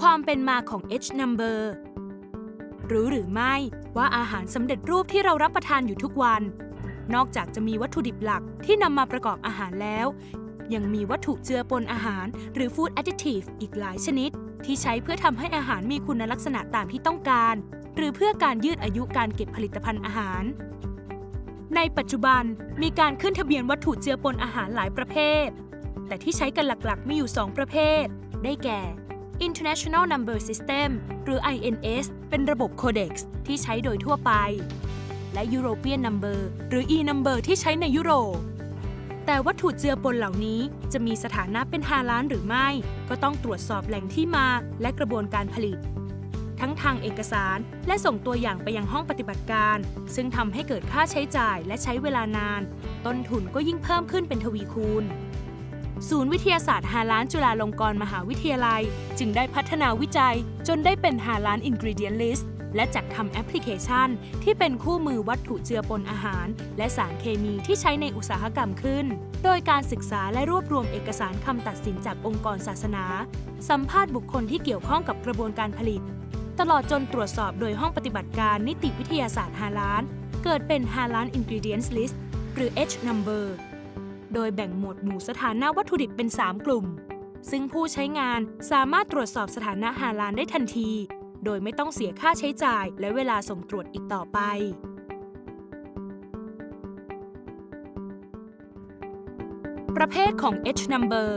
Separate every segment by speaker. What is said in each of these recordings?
Speaker 1: ความเป็นมาของ H number รู้หรือไม่ว่าอาหารสำเร็จรูปที่เรารับประทานอยู่ทุกวัน นอกจากจะมีวัตถุดิบหลักที่นำมาประกอบอาหารแล้ว ยังมีวัตถุเจือปนอาหารหรือ food additive อีกหลายชนิด ที่ใช้เพื่อทำให้อาหารมีคุณลักษณะตามที่ต้องการ หรือเพื่อการยืดอายุการเก็บผลิตภัณฑ์อาหาร ในปัจจุบันมีการขึ้นทะเบียนวัตถุเจือปนอาหารหลายประเภท แต่ที่ใช้กันหลักๆ มีอยู่ 2 ประเภท ได้แก่ International Number System หรือ INS เป็นระบบ Codex ที่ใช้โดยทั่วไป และ European Number หรือ E-Number ที่ใช้ในยุโรป แต่วัตถุเจือปนเหล่านี้จะมีสถานะเป็นฮาล้านหรือไม่ ก็ต้องตรวจสอบแหล่งที่มาและกระบวนการผลิต ทั้งทางเอกสารและส่งตัวอย่างไปยังห้องปฏิบัติการ ซึ่งทำให้เกิดค่าใช้จ่ายและใช้เวลานาน ต้นทุนก็ยิ่งเพิ่มขึ้นเป็นทวีคูณ ศูนย์วิทยาศาสตร์ฮาล้านจุฬาลงกรณ์มหาวิทยาลัย จึงได้พัฒนาวิจัยจนได้เป็นฮาล้าน Ingredient List และจัดทำแอปพลิเคชัน ที่เป็นคู่มือวัตถุเจือปนอาหาร และสารเคมีที่ใช้ในอุตสาหกรรมขึ้น โดยการศึกษาและรวบรวมเอกสารคำตัดสินจากองค์กรศาสนา สัมภาษณ์บุคคลที่เกี่ยวข้องกับกระบวนการผลิต ตลอดจนตรวจสอบโดยห้องปฏิบัติการนิติวิทยาศาสตร์ฮาลาน เกิดเป็นฮาลาน Ingredients List หรือ H number โดยแบ่งหมวดหมู่สถานะวัตถุดิบเป็น 3 กลุ่ม ซึ่งผู้ใช้งานสามารถตรวจสอบสถานะฮาลานได้ทันที โดยไม่ต้องเสียค่าใช้จ่ายและเวลาส่งตรวจอีกต่อไปประเภทของ H number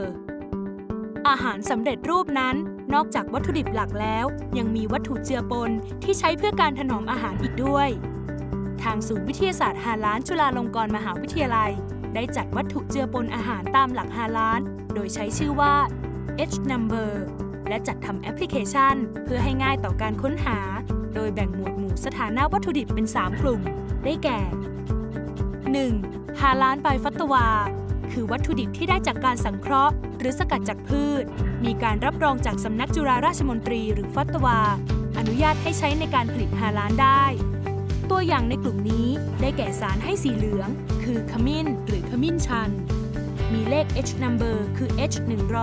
Speaker 1: อาหารสำเร็จรูปนั้น นอกจากวัตถุดิบหลักแล้ว ยังมีวัตถุเจือปนที่ใช้เพื่อการถนอมอาหารอีกด้วย ทางศูนย์วิทยาศาสตร์ฮาลานจุฬาลงกรณ์มหาวิทยาลัย ได้จัดวัตถุเจือปนอาหารตามหลักฮาลานโดยใช้ชื่อว่า H number และจัดทำแอปพลิเคชัน เพื่อให้ง่ายต่อการค้นหา โดยแบ่งหมวดหมู่สถานะวัตถุดิบเป็น 3 กลุ่ม ได้แก่ 1. ฮาลานไบฟัตตวา คือวัตถุดิบที่ได้จากการสังเคราะห์ หรือสกัดจากพืช มีการรับรองจากสำนักจุฬาราชมนตรีหรือฟัตตวา อนุญาตให้ใช้ในการผลิตฮาลานได้ ตัวอย่างในกลุ่มนี้ได้แก่สารให้สีเหลือง คือขมิ้นหรือขมิ้นชัน มีเลข H number คือ H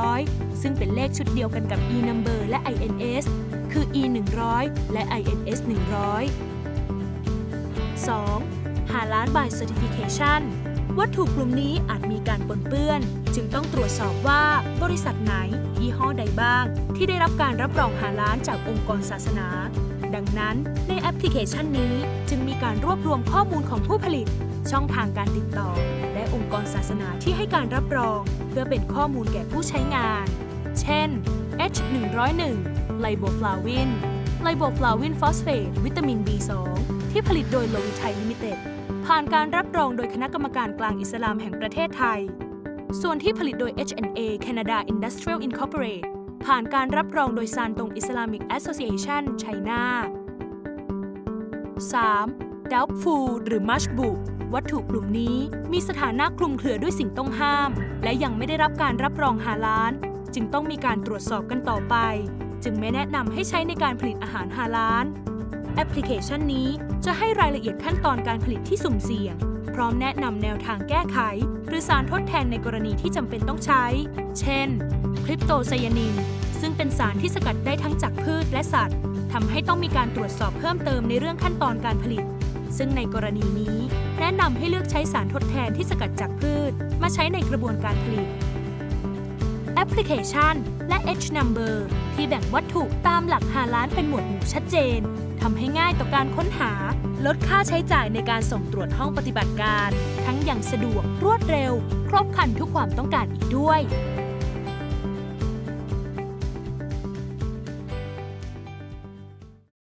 Speaker 1: 100ซึ่งเป็นเลขชุดเดียวกันกับ E number และ INS คือ E 100และ INS 100 2. ฮาลาน by certification วัตถุกลุ่มนี้อาจมีการปนเปื้อน จึงต้องตรวจสอบว่าบริษัทไหน ยี่ห้อใดบ้าง ที่ได้รับการรับรองฮาลานจากองค์กรศาสนา ดังนั้น ในแอปพลิเคชันนี้จึงมีการรวบรวมข้อมูลของผู้ผลิต ช่องทางการติดต่อ และองค์กรศาสนาที่ให้การรับรอง เพื่อเป็นข้อมูลแก่ผู้ใช้งาน เช่น H 101 ไลโบฟลาวิน ไลโบฟลาวินฟอสเฟตวิตามิน B2 ที่ผลิตโดยโลวิไทยลิมิเต็ดผ่านการรับรองโดยคณะกรรมการกลางอิสลามแห่งประเทศไทย ส่วนที่ผลิตโดย H&A Canada Industrial Incorporated ผ่านการรับรองโดยซานตง Islamic Association China 3. d o u b t f u l หรือ Mush b o o วัตถุกลุ่มนี้มีสถานะคลุมเครือด้วยสิ่งต้องห้าม และยังไม่ได้รับการรับรองฮาลาลจึงต้องมีการตรวจสอบกันต่อไป จึงไม่แนะนำให้ใช้ในการผลิตอาหารฮาลาลแอปพลิเคชันนี้จะให้รายละเอียดขั้นตอนการผลิตที่สุ่มเสี่ยง พร้อมแนะนำแนวทางแก้ไข หรือสารทดแทนในกรณีที่จำเป็นต้องใช้ เช่น คริปโตไซยานิน ซึ่งเป็นสารที่สกัดได้ทั้งจากพืชและสัตว์ทำให้ต้องมีการตรวจสอบเพิ่มเติมในเรื่องขั้นตอนการผลิต ซึ่งในกรณีนี้ แนะนำให้เลือกใช้สารทดแทนที่สกัดจากพืช มาใช้ในกระบวนการผลิตแอปพลิเคชัน และ H number ที่แบ่งวัตถุตามหลักฮาลานเป็นหมวดหมู่ชัดเจน ทำให้ง่ายต่อการค้นหา ลดค่าใช้จ่ายในการส่งตรวจห้องปฏิบัติการ ทั้งอย่างสะดวกรวดเร็ว ครบครันทุกความต้องการอีกด้วย